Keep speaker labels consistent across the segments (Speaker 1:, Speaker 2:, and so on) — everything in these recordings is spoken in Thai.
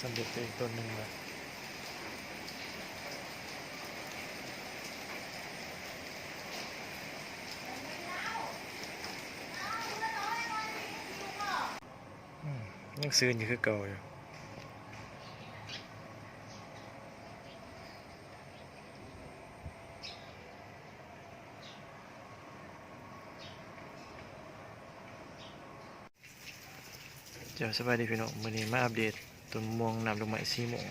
Speaker 1: สำเร็จไปอีกต้นหนึ่งแล้วอืมยังซื้ออยู่คือเก่าอยู่เจ้าสบายดีพี่น้องมื้อนี้มาอัปเดต ต้นม่วงนำดอกไม้สีม่วง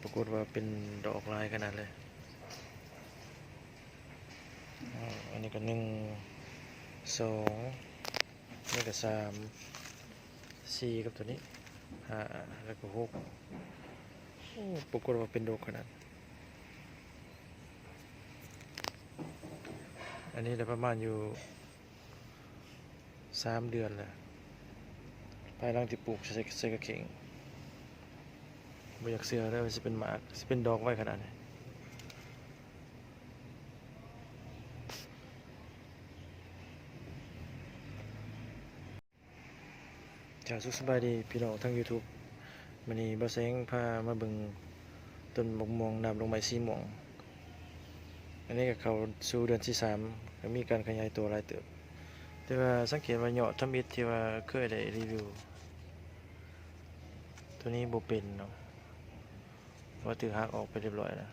Speaker 1: ปรากฏว่าเป็นดอกลายขนาดเลย อันนี้ก็หนึ่งสองนี่ก็สามสี่กับตัวนี้ห้าแล้วก็หกปรากฏว่าเป็นดอกขนาด อันนี้ได้ประมาณอยู่สามเดือนแล้ว ภายหลังที่ปลูกใส่ใส่กระเข่งบ่อยากเสือเลยว่าสิเป็นหมากสิเป็นดอกไว้ขนาดไหนจ้าสุขสบายดีพี่น้องทั้ง YouTube มื้อนี้บ่แสงพามาเบิ่งต้นบกม่วงนำลงไม้สีม่วง อันนี้ก็เขาสู่เดือนที่สามก็มีการขยายตัวหลายเติบ แต่ว่าสังเกตว่ายอดทำอิฐที่ว่าเคยได้รีวิว ตัวนี้บ่เป็นเนาะว่าถือหักออกไปเรียบร้อยแล้ว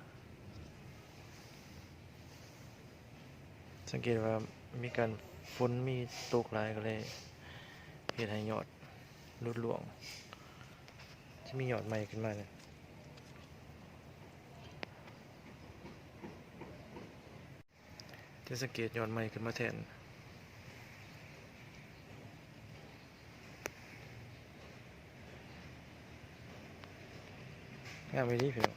Speaker 1: สังเกตว่ามีการฝนมีตกหลายก็เลยเฮ็ดให้ยอดลดหลวงจะมียอดใหม่ขึ้นมาเนี่ยจะสังเกตยอดใหม่ขึ้นมาแทน งามไปดีพี่น้อง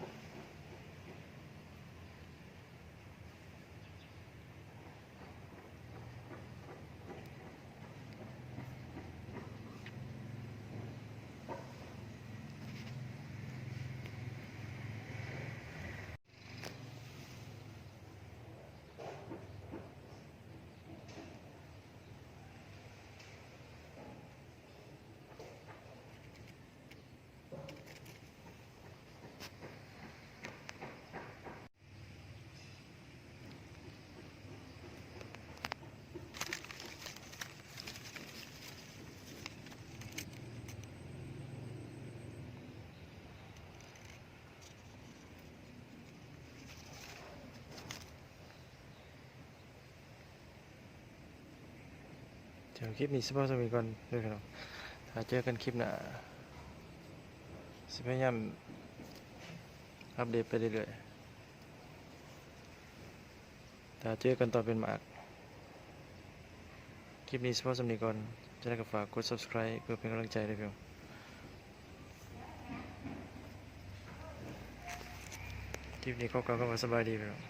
Speaker 1: เดี๋ยวคลิปนี้สปอนเซอร์มีก่อนด้วยพี่น้องถ้าเจอกันคลิปหน้าสิพยายามอัปเดตไปเรื่อยๆถ้าเจอกันต่อเป็นมาก คลิปนี้สปอนเซอร์มีก่อนจะได้ก็ฝากกด subscribe เพื่อเป็นกำลังใจด้วยพี่คลิปนี้ก็กล่าวคำว่าสบายดีพี่น้อง